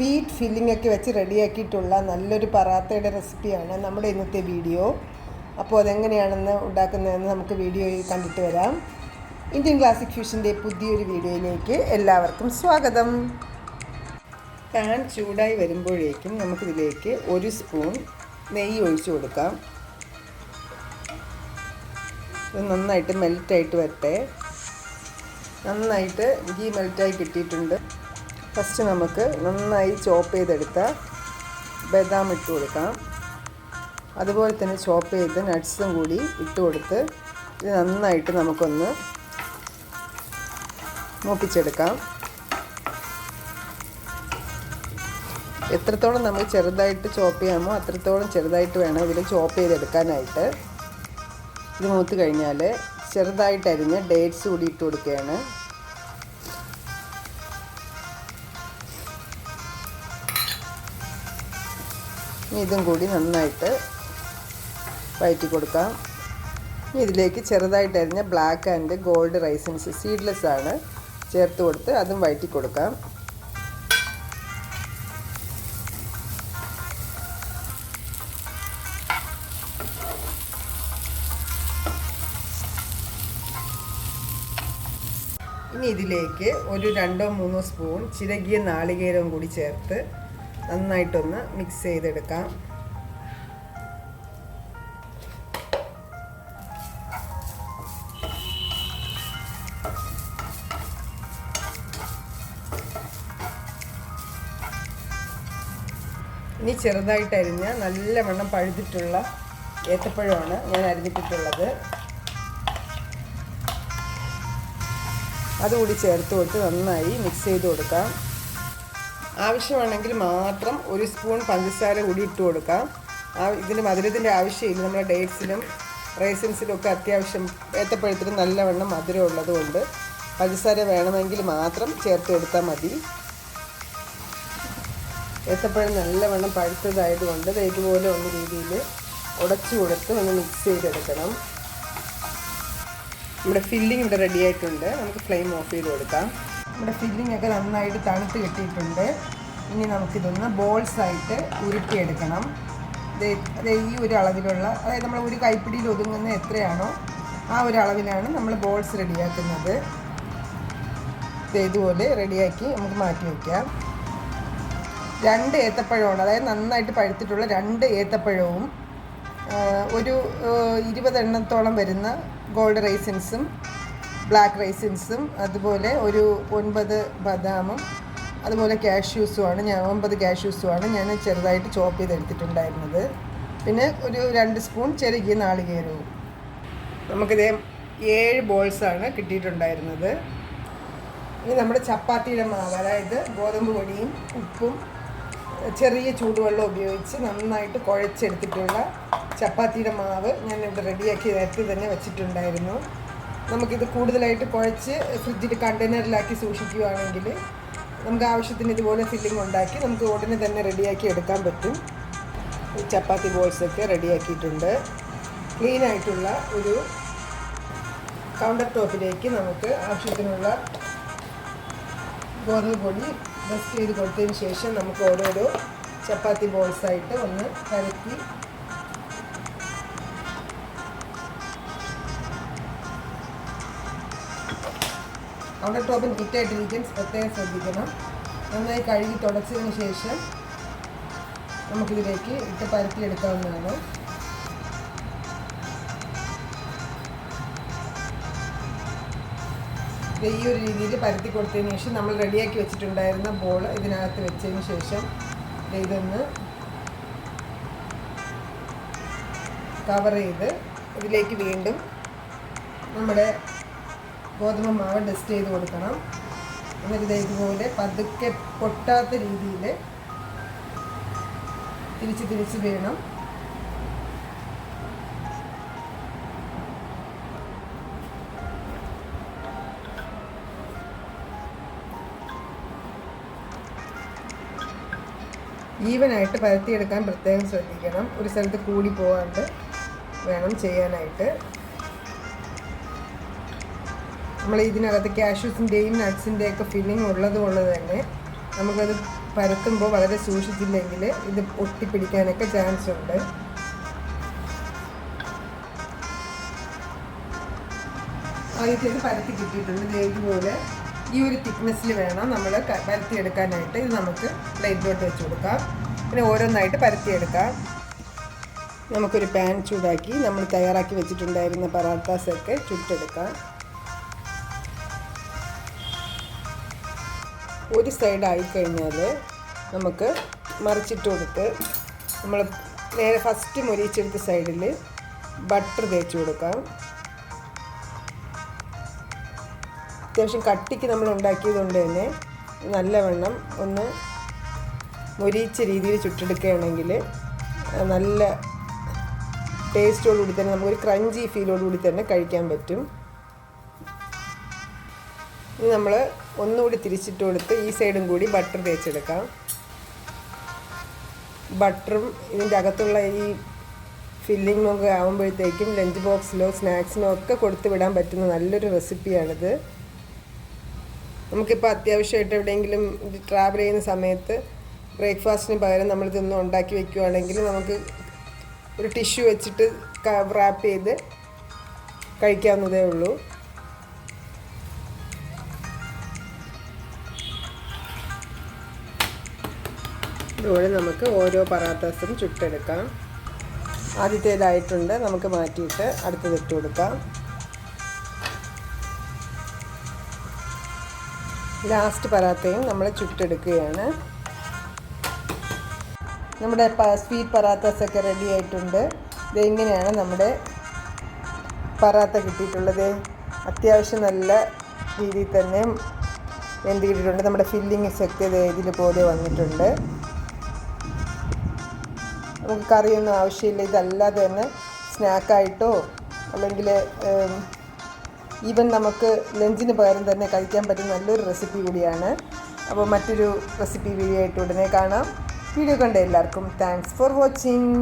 Sweet filling ഒക്കെ വെച്ച് റെഡിയാക്കിയിട്ടുള്ള നല്ലൊരു പറാത്തയുടെ റെസിപ്പിയാണ് നമ്മുടെ ഇന്നത്തെ വീഡിയോ അപ്പോൾ അതെങ്ങനെയാണെന്ന് ഉണ്ടാക്കുന്നതെന്ന് നമുക്ക് വീഡിയോയിൽ കണ്ടിട്ട് വരാം. ഇന്ത്യൻ ക്ലാസിക് ഫ്യൂഷന്റെ പുതിയൊരു വീഡിയോയിലേക്ക് എല്ലാവർക്കും സ്വാഗതം. പാൻ ചൂടായി വരുമ്പോഴേക്കും നമുക്കിതിലേക്ക് ഒരു സ്പൂൺ നെയ്യ് ഒഴിച്ച് കൊടുക്കാം. ഇത് നന്നായിട്ട് മെൽറ്റായിട്ട് വരട്ടെ. നന്നായിട്ട് ഗീ മെൽറ്റായി കിട്ടിയിട്ടുണ്ട്. ഫസ്റ്റ് നമുക്ക് നന്നായി ചോപ്പ് ചെയ്തെടുത്ത ബദാം ഇട്ട് കൊടുക്കാം. അതുപോലെ തന്നെ ചോപ്പ് ചെയ്ത് നട്ട്സും കൂടി ഇട്ട് കൊടുത്ത് ഇത് നന്നായിട്ട് നമുക്കൊന്ന് മൂപ്പിച്ചെടുക്കാം. എത്രത്തോളം നമ്മൾ ചെറുതായിട്ട് ചോപ്പ് ചെയ്യാമോ അത്രത്തോളം ചെറുതായിട്ട് വേണം ഇതിൽ ചോപ്പ് ചെയ്തെടുക്കാനായിട്ട്. ഇത് മൂത്ത് കഴിഞ്ഞാൽ ചെറുതായിട്ട് അരിഞ്ഞ് ഡേറ്റ്സ് കൂടി ഇട്ട് കൊടുക്കുകയാണ്. ഇതും കൂടി നന്നായിട്ട് വഴറ്റി കൊടുക്കാം. ഇതിലേക്ക് ചെറുതായിട്ട് അരിഞ്ഞ black and gold raisins seedless ആണ് ചേർത്ത് കൊടുത്ത് അതും വഴറ്റി കൊടുക്കാം. ഇനി ഇതിലേക്ക് ഒരു രണ്ടോ മൂന്നോ സ്പൂൺ ചിരകിയ നാളികേരവും കൂടി ചേർത്ത് നന്നായിട്ടൊന്ന് മിക്സ് ചെയ്തെടുക്കാം. ഇനി ചെറുതായിട്ട് അരിഞ്ഞ നല്ലവണ്ണം പഴുതിട്ടുള്ള ഏത്തപ്പഴമാണ് ഞാൻ അരിഞ്ഞിട്ടിട്ടുള്ളത്. അതുകൂടി ചേർത്ത് കൊടുത്ത് നന്നായി മിക്സ് ചെയ്ത് കൊടുക്കാം. ആവശ്യമാണെങ്കിൽ മാത്രം ഒരു സ്പൂൺ പഞ്ചസാര കൂടി ഇട്ട് കൊടുക്കാം. ആ ഇതിന് മധുരത്തിന്റെ ആവശ്യമില്ല. നമ്മുടെ ഡേറ്റ്സിലും റൈസിൻസിലും ഒക്കെ അത്യാവശ്യം ഏത്തപ്പഴത്തിനും നല്ലവണ്ണം മധുരം ഉള്ളതുകൊണ്ട് പഞ്ചസാര വേണമെങ്കിൽ മാത്രം ചേർത്ത് കൊടുത്താൽ മതി. ഏത്തപ്പഴം നല്ലവണ്ണം പഴുത്തതായതുകൊണ്ട് ഇത് ഇതുപോലെ ഒന്ന് രീതിയിൽ ഉടച്ചു കൊടുത്ത് ഒന്ന് മിക്സ് ചെയ്തെടുക്കണം. നമ്മുടെ ഫില്ലിംഗ് ഇവിടെ റെഡിയായിട്ടുണ്ട് നമുക്ക് ഫ്ലെയിം ഓഫ് ചെയ്ത് കൊടുക്കാം. നമ്മുടെ ഫില്ലിംഗ് ഒക്കെ നന്നായിട്ട് തണുത്ത് കിട്ടിയിട്ടുണ്ട്. ഇനി നമുക്കിതൊന്ന് ബോൾസ് ആയിട്ട് ഉരുട്ടിയെടുക്കണം. ഈ ഒരു അളവിലുള്ള അതായത് നമ്മൾ ഒരു കൈപ്പിടിയിൽ ഒതുങ്ങുന്ന എത്രയാണോ ആ ഒരു അളവിലാണ് നമ്മൾ ബോൾസ് റെഡിയാക്കുന്നത് ഇതുപോലെ റെഡിയാക്കി നമുക്ക് മാറ്റി വയ്ക്കാം രണ്ട് ഏത്തപ്പഴമാണ് അതായത് നന്നായിട്ട് പഴുത്തിട്ടുള്ള രണ്ട് ഏത്തപ്പഴവും ഒരു ഇരുപതെണ്ണത്തോളം വരുന്ന ഗോൾഡ് റൈസിൻസും ബ്ലാക്ക് റൈസിൻസും അതുപോലെ ഒരു ഒൻപത് ബദാമും അതുപോലെ കാഷ്യൂസുമാണ് ഞാൻ ഒമ്പത് കാഷ്യൂസുമാണ് ഞാൻ ചെറുതായിട്ട് ചോപ്പ് ചെയ്തെടുത്തിട്ടുണ്ടായിരുന്നത്. പിന്നെ ഒരു രണ്ട് സ്പൂൺ ചെറുകിയ നാളികേരവും. നമുക്കിത് ഏഴ് ബോൾസാണ് കിട്ടിയിട്ടുണ്ടായിരുന്നത്. ഇനി നമ്മുടെ ചപ്പാത്തിയുടെ മാവ് അതായത് ഗോതമ്പ് പൊടിയും ഉപ്പും ചെറിയ ചൂടുവെള്ളം ഉപയോഗിച്ച് നന്നായിട്ട് കുഴച്ചെടുത്തിട്ടുള്ള ചപ്പാത്തിയുടെ മാവ് ഞാൻ ഇവിടെ റെഡിയാക്കി നേരത്തെ തന്നെ വെച്ചിട്ടുണ്ടായിരുന്നു. നമുക്കിത് കൂടുതലായിട്ട് കുഴച്ച് ഫ്രിഡ്ജിൽ കണ്ടെയ്നറിലാക്കി സൂക്ഷിക്കുകയാണെങ്കിൽ നമുക്ക് ആവശ്യത്തിന് ഇതുപോലെ ഫില്ലിംഗ് ഉണ്ടാക്കി നമുക്ക് ഉടനെ തന്നെ റെഡിയാക്കി എടുക്കാൻ പറ്റും. ചപ്പാത്തി ബോൾസൊക്കെ റെഡിയാക്കിയിട്ടുണ്ട് ക്ലീൻ ആയിട്ടുള്ള ഒരു കൗണ്ടർ ടോപ്പിലേക്ക് നമുക്ക് ആവശ്യത്തിനുള്ള ഗോതമ്പ് പൊടി ഡസ്റ്റ് ചെയ്ത് കൊടുത്തതിന് ശേഷം നമുക്ക് ഓരോരോ ചപ്പാത്തി ബോൾസായിട്ട് ഒന്ന് പരത്തി കൗണ്ടർ ടോപ്പിൽ കിറ്റായിട്ടിരിക്കാൻ പ്രത്യേകം ശ്രദ്ധിക്കണം. നന്നായി കഴുകി തുടച്ചതിന് ശേഷം നമുക്കിതിലേക്ക് ഇട്ട് പരത്തിയെടുക്കാവുന്നതാണ്. ഈ ഒരു രീതിയിൽ പരത്തി കൊടുത്തതിന് ശേഷം നമ്മൾ റെഡിയാക്കി വെച്ചിട്ടുണ്ടായിരുന്ന ബോൾ ഇതിനകത്ത് വെച്ചതിന് ശേഷം ഇതൊന്ന് കവർ ചെയ്ത് ഇതിലേക്ക് വീണ്ടും നമ്മുടെ ഗോതമ്പ് മാവ് ഡസ്റ്റ് ചെയ്ത് കൊടുക്കണം. എന്നിട്ട് ഇതുപോലെ പതുക്കെ പൊട്ടാത്ത രീതിയിൽ തിരിച്ച് തിരിച്ച് വേണം. ഈവനായിട്ട് പരത്തിയെടുക്കാൻ പ്രത്യേകം ശ്രദ്ധിക്കണം. ഒരു സ്ഥലത്ത് കൂടി പോകാണ്ട് വേണം ചെയ്യാനായിട്ട്. നമ്മൾ ഇതിനകത്ത് കാഷ്യൂസിന്റെയും നട്ട്സിന്റെയൊക്കെ ഫില്ലിംഗ് ഉള്ളത് കൊണ്ട് തന്നെ നമുക്കത് പരത്തുമ്പോൾ വളരെ സൂക്ഷിച്ചില്ലെങ്കിൽ ഇത് ഒട്ടിപ്പിടിക്കാനൊക്കെ ചാൻസ് ഉണ്ട്. ആദ്യത്തേത് പരത്തി കിട്ടിയിട്ടുണ്ട് ഇതുപോലെ ഈ ഒരു തിക്നെസ്സിൽ വേണം നമ്മൾ പരത്തിയെടുക്കാനായിട്ട്. ഇത് നമുക്ക് പ്ലേറ്റിലോട്ട് വെച്ച് കൊടുക്കാം. പിന്നെ ഓരോന്നായിട്ട് പരത്തിയെടുക്കാം. നമുക്കൊരു പാൻ ചൂടാക്കി നമ്മൾ തയ്യാറാക്കി വെച്ചിട്ടുണ്ടായിരുന്ന പറാത്താസൊക്കെ ചുട്ടെടുക്കാം. ഒരു സൈഡ് ആയിക്കഴിഞ്ഞാൽ നമുക്ക് മറിച്ചിട്ട് കൊടുത്ത് നമ്മൾ നേരെ ഫസ്റ്റ് മുരിച്ചെടുത്ത സൈഡിൽ ബട്ടർ തേച്ച് കൊടുക്കാം. അത്യാവശ്യം കട്ടിക്ക് നമ്മൾ ഉണ്ടാക്കിയതുകൊണ്ട് തന്നെ നല്ലവണ്ണം ഒന്ന് മുരിച്ച രീതിയിൽ ചുട്ടെടുക്കുകയാണെങ്കിൽ നല്ല ടേസ്റ്റോടുകൂടി തന്നെ നമുക്കൊരു ക്രഞ്ചി ഫീലോടുകൂടി തന്നെ കഴിക്കാൻ പറ്റും. ഇനി നമ്മൾ ഒന്നുകൂടി തിരിച്ചിട്ട് കൊടുത്ത് ഈ സൈഡും കൂടി ബട്ടർ തേച്ചെടുക്കാം. ബട്ടറും ഇതിന്റെ അകത്തുള്ള ഈ ഫില്ലിങ്ങും ഒക്കെ ആകുമ്പോഴത്തേക്കും ലഞ്ച് ബോക്സിലോ സ്നാക്സിനോ ഒക്കെ കൊടുത്തു വിടാൻ പറ്റുന്ന നല്ലൊരു റെസിപ്പിയാണിത് നമുക്കിപ്പോൾ അത്യാവശ്യമായിട്ട് എവിടെയെങ്കിലും ട്രാവൽ ചെയ്യുന്ന സമയത്ത് ബ്രേക്ക്ഫാസ്റ്റിന് പകരം നമ്മൾ ഇതൊന്നും ഉണ്ടാക്കി വെക്കുകയാണെങ്കിൽ നമുക്ക് ഒരു ടിഷ്യൂ വെച്ചിട്ട് റാപ്പ് ചെയ്ത് കഴിക്കാവുന്നതേ ഉള്ളൂ. ഇതുപോലെ നമുക്ക് ഓരോ പറാത്താസും ചുട്ടെടുക്കാം. ആദ്യത്തേതായിട്ടുണ്ട് നമുക്ക് മാറ്റിയിട്ട് അടുത്തത് ഇട്ട് കൊടുക്കാം. ലാസ്റ്റ് പറാത്തയും നമ്മൾ ചുട്ടെടുക്കുകയാണ്. നമ്മുടെ സ്വീറ്റ് പറാത്താസൊക്കെ റെഡി ആയിട്ടുണ്ട്. ഇത് ഇങ്ങനെയാണ് നമ്മുടെ പറാത്ത കിട്ടിയിട്ടുള്ളത്. അത്യാവശ്യം നല്ല രീതിയിൽ തന്നെ എന്ത് കിട്ടിയിട്ടുണ്ട്? നമ്മുടെ ഫില്ലിങ് ഒക്കെ ഇതിൽ പോലെ വന്നിട്ടുണ്ട്. നമുക്ക് കറിയൊന്നും ആവശ്യമില്ല. ഇതല്ലാതെ തന്നെ സ്നാക്കായിട്ടോ അല്ലെങ്കിൽ ഈവൻ നമുക്ക് ലഞ്ചിന് പകരം തന്നെ കഴിക്കാൻ പറ്റുന്ന നല്ലൊരു റെസിപ്പി കൂടിയാണ്. അപ്പോൾ മറ്റൊരു റെസിപ്പി വീഡിയോ ആയിട്ട് ഉടനെ കാണാം. വീഡിയോ കണ്ട എല്ലാവർക്കും താങ്ക്സ് ഫോർ വാച്ചിങ്